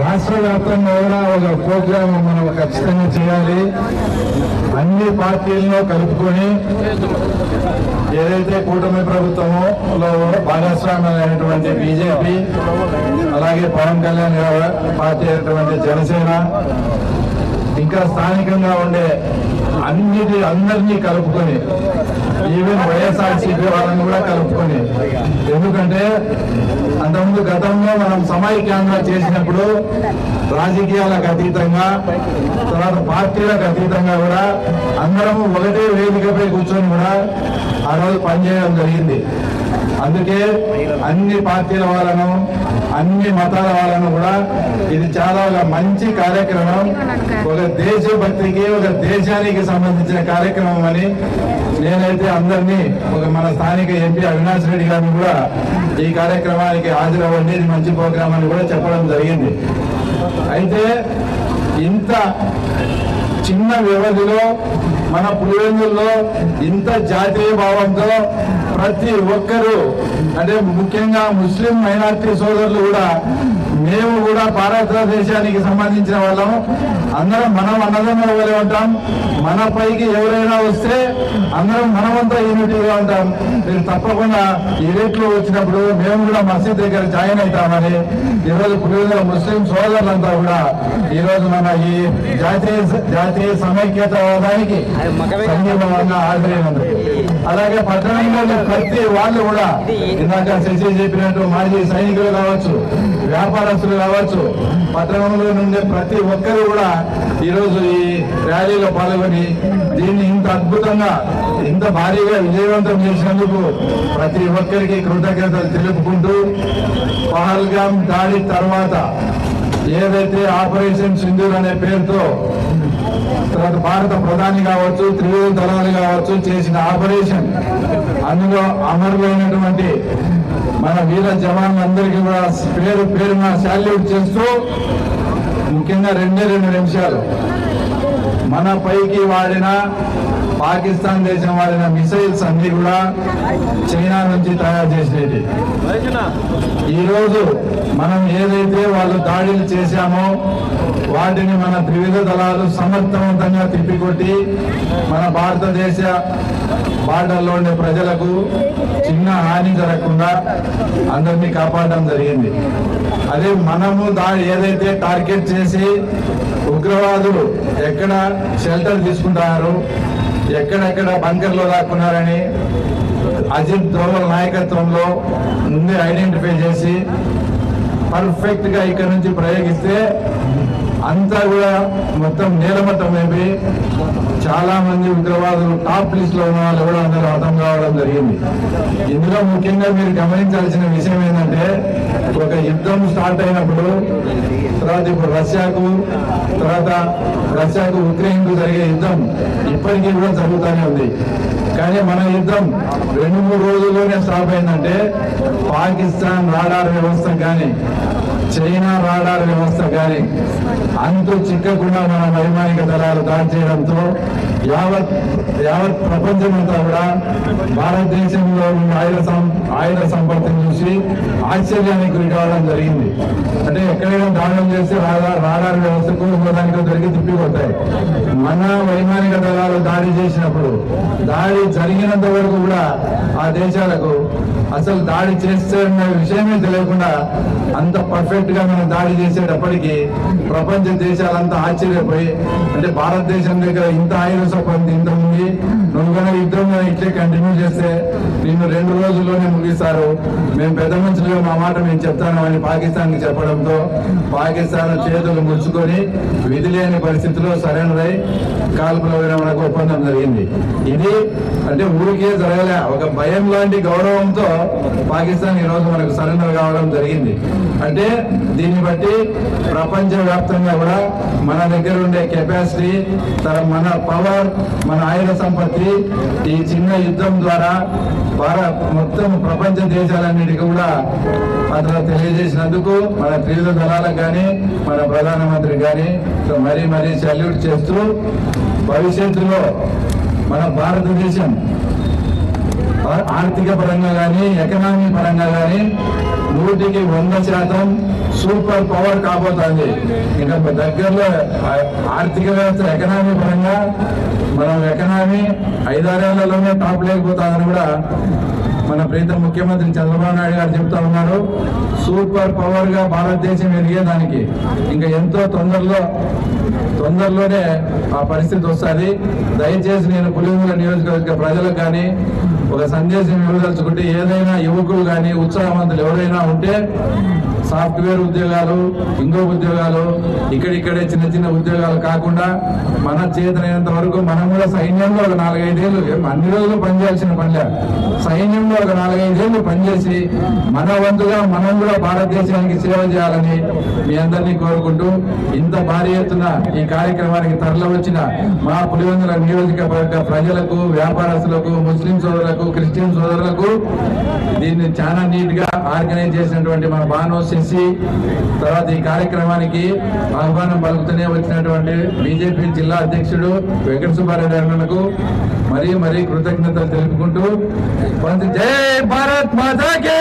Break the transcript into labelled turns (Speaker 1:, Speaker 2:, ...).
Speaker 1: రాష్ట్ర వ్యాప్తంగా కూడా ఒక ప్రోగ్రామ్ మనం ఖచ్చితంగా చేయాలి. అన్ని పార్టీలను కలుపుకొని ఏదైతే కూటమి ప్రభుత్వంలో భాగస్వామ్యమైనటువంటి బీజేపీ అలాగే పవన్ కళ్యాణ్ పార్టీ అయినటువంటి జనసేన ఇంకా స్థానికంగా ఉండే అన్నిటి అందరినీ కలుపుకొని ఈవెన్ వైఎస్ఆర్సీపీ వాళ్ళని కూడా కలుపుకొని. ఎందుకంటే అంతకుముందు గతంలో మనం సమైక్యంగా చేసినప్పుడు రాజకీయాలకు అతీతంగా తర్వాత పార్టీలకు అతీతంగా కూడా అందరము ఒకటే వేదికపై కూర్చొని కూడా ఆ రోజు పనిచేయడం జరిగింది. అందుకే అన్ని పార్టీల వాళ్ళను అన్ని మతాల వాళ్ళను కూడా ఇది చాలా ఒక మంచి కార్యక్రమం. ఒక దేశభక్తికి ఒక దేశానికి సంబంధించిన కార్యక్రమం అని నేనైతే అందరినీ ఒక మన స్థానిక ఎంపీ అవినాష్ రెడ్డి గారిని కూడా ఈ కార్యక్రమానికి హాజరవ్వండి ఇది మంచి ప్రోగ్రామ్ అని కూడా చెప్పడం జరిగింది. అయితే ఇంత చిన్న వ్యవధిలో మన పులివెందుల్లో ఇంత జాతీయ భావంతో ప్రతి ఒక్కరూ అంటే ముఖ్యంగా ముస్లిం మైనార్టీ సోదరులు కూడా మేము కూడా భారతదేశానికి సంబంధించిన వాళ్ళం అందరం మనం అన్నదమ్ముల వలె ఉంటాం. మన పైకి ఎవరైనా వస్తే అందరం మనమంతా యూనిటీగా ఉంటాం. మీరు తప్పకుండా ఈ రేట్లో వచ్చినప్పుడు మేము కూడా మసీద్ దగ్గర జాయిన్ అవుతామని ఈరోజు పులివెందుల ముస్లిం సోదరులంతా కూడా ఈరోజు మన ఈ జాతీయ జాతీయ సమైక్యతవాదానికి సంఘీభావంగా హాజరైనందుకు. అలాగే పట్టణంలో ప్రతి వాళ్ళు కూడా ఇందాక శశి చెప్పినట్టు మాజీ సైనికులు కావచ్చు వ్యాపారస్తులు కావచ్చు పట్టణంలో నుండే ప్రతి ఒక్కరు కూడా ఈరోజు ఈ ర్యాలీలో పాల్గొని దీన్ని ఇంత అద్భుతంగా ఇంత భారీగా విజయవంతం చేసినందుకు ప్రతి ఒక్కరికి కృతజ్ఞతలు తెలుపుకుంటూ పహల్గాం దాడి తర్వాత ఏదైతే ఆపరేషన్ సింధూర్ అనే పేరుతో తర్వాత భారత ప్రధాని కావచ్చు త్రివిధ దళాలు కావచ్చు చేసిన ఆపరేషన్ అందులో అమరులైనటువంటి మన వీర జవాన్లందరికీ కూడా పేరు పేరున శాల్యూట్ చేస్తూ ముఖ్యంగా రెండే రెండు నిమిషాలు. మన పైకి వాడిన పాకిస్తాన్ దేశం వాడిన మిసైల్స్ అన్ని కూడా చైనా నుంచి తయారు చేసేది ఈరోజు మనం ఏదైతే వాళ్ళు దాడులు చేశామో వాటిని మన త్రివిధ దళాలు సమర్థవంతంగా తిప్పికొట్టి మన భారతదేశ బార్డర్లో ఉండే ప్రజలకు చిన్న హాని జరగకుండా అందరినీ కాపాడడం జరిగింది. అదే మనము దాడి ఏదైతే టార్గెట్ చేసి ఉగ్రవాదులు ఎక్కడ షెల్టర్ తీసుకుంటారు ఎక్కడెక్కడ బంకర్లో దాక్కున్నారని అజిత్ దోవల్ నాయకత్వంలో ముందే ఐడెంటిఫై చేసి పర్ఫెక్ట్గా ఇక్కడ నుంచి ప్రయోగిస్తే అంతా కూడా మొత్తం నేలమట్టం అయిపోయి చాలా మంది ఉగ్రవాదులు టాప్ లిస్ట్లో ఉన్న వాళ్ళు కూడా అందరూ హతం కావడం జరిగింది. ఇందులో ముఖ్యంగా మీరు గమనించాల్సిన విషయం ఏంటంటే ఒక యుద్ధం స్టార్ట్ అయినప్పుడు తర్వాత ఇప్పుడు రష్యాకు తర్వాత రష్యాకు ఉక్రెయిన్కు జరిగే యుద్ధం ఇప్పటికీ కూడా జరుగుతూనే ఉంది. కానీ మన యుద్ధం రెండు మూడు రోజుల్లోనే స్టాప్ అయిందంటే పాకిస్తాన్ రాడార్ వ్యవస్థ కానీ చైనా రాడార్ వ్యవస్థ కానీ అంతు చిక్కకుండా మన వైమానిక దళాలు దాడి చేయడంతో యావత్ యావత్ ప్రపంచమంతా కూడా భారతదేశంలో ఉన్న ఆయుధ సం- ఆయుధ సంపత్తిని ఆశ్చర్యానికి గురికావడం జరిగింది. అంటే ఎక్కడైనా దాడులు చేస్తే రాడార్ రాడార్ వ్యవస్థకు దానికో జరిగి తిప్పిపోతాయి మన వైమానిక దళాలు దాడి చేసినప్పుడు దాడి జరిగినంత వరకు కూడా ఆ దేశాలకు అసలు దాడి చేస్తే విషయమే తెలియకుండా అంత పర్ఫెక్ట్గా మనం దాడి చేసేటప్పటికీ ప్రపంచ దేశాలంతా ఆశ్చర్యపోయి అంటే భారతదేశం దగ్గర ఇంత ఆయుధ సంపత్తి ఇంత ఉంది నువ్వు కనుక యుద్ధం ఇట్లే కంటిన్యూ చేస్తే నిన్ను రెండు రోజుల్లోనే ముగిస్తారు. మేము పెద్ద మనుషులుగా మా మాట మేము చెప్తాను అని పాకిస్తాన్కి చెప్పడంతో పాకిస్తాన్ చేతులు ముడుచుకొని విధి లేని పరిస్థితిలో సరెండర్ అయి కాల్పుల విరమణకు ఒప్పందం జరిగింది. ఇది అంటే ఊరికే జరగలే. ఒక భయం లాంటి గౌరవంతో పాకిస్తాన్ ఈ రోజు మనకు సరెండర్ కావడం జరిగింది. అంటే దీన్ని బట్టి ప్రపంచ వ్యాప్తంగా కూడా మన దగ్గర ఉండే కెపాసిటీ తర మన పవర్ మన ఆయుధ సంపత్తి ఈ చిన్న యుద్ధం ద్వారా భారత్ మొత్తం ప్రపంచ దేశాలన్నిటికీ కూడా అతను తెలియజేసినందుకు మన త్రివిధ దళాలకు కానీ మన ప్రధానమంత్రి కానీ మరీ మరీ సెల్యూట్ చేస్తూ భవిష్యత్తులో మన భారతదేశం ఆర్థిక పరంగా కానీ ఎకనామీ పరంగా కానీ నూటికి వంద శాతం సూపర్ పవర్ కాబోతోంది. ఇంకా దగ్గరలో ఆర్థిక వ్యవస్థ ఎకనామీ పరంగా మనం ఎకనామీ ఐదారేళ్ళలోనే టాప్ లేకపోతుందని కూడా మన ప్రీత ముఖ్యమంత్రి చంద్రబాబు నాయుడు గారు చెప్తా ఉన్నారు. సూపర్ పవర్గా భారతదేశం ఎదిగేదానికి ఇంకా ఎంతో తొందరలో తొందరలోనే ఆ పరిస్థితి వస్తుంది. దయచేసి నేను పులివెందుల నియోజకవర్గ ప్రజలకు కానీ ఒక సందేశం ఇవ్వదలుచుకుంటే ఏదైనా యువకులు కానీ ఉత్సాహవంతులు ఎవరైనా ఉంటే సాఫ్ట్వేర్ ఉద్యోగాలు ఇంకో ఉద్యోగాలు ఇక్కడిక్కడే చిన్న చిన్న ఉద్యోగాలు కాకుండా మన చేతనైనంత వరకు మనం కూడా సైన్యంలో ఒక నాలుగైదేళ్ళు అన్ని రోజులు పనిచేయాల్సిన పనిలే. సైన్యంలో ఒక నాలుగైదేళ్ళు పనిచేసి మన వంతుగా మనం కూడా భారతదేశానికి సేవ చేయాలని మీ అందరినీ కోరుకుంటూ ఇంత భారీ ఎత్తున ఈ కార్యక్రమానికి తరలి వచ్చిన మా పులివెందుల నియోజకవర్గ ప్రజలకు వ్యాపారస్తులకు ముస్లిం సోదరులకు క్రిస్టియన్ సోదరులకు దీన్ని చాలా నీట్గా ఆర్గనైజ్ చేసినటువంటి మన బాను శశి తర్వాత ఈ కార్యక్రమానికి ఆహ్వానం పలుకుతూనే వచ్చినటువంటి బీజేపీ జిల్లా అధ్యక్షుడు వెంకట సుబ్బారెడ్డి అన్నలకు మరీ మరీ కృతజ్ఞతలు తెలుపుకుంటూ. జై భారత్ మాతాకే!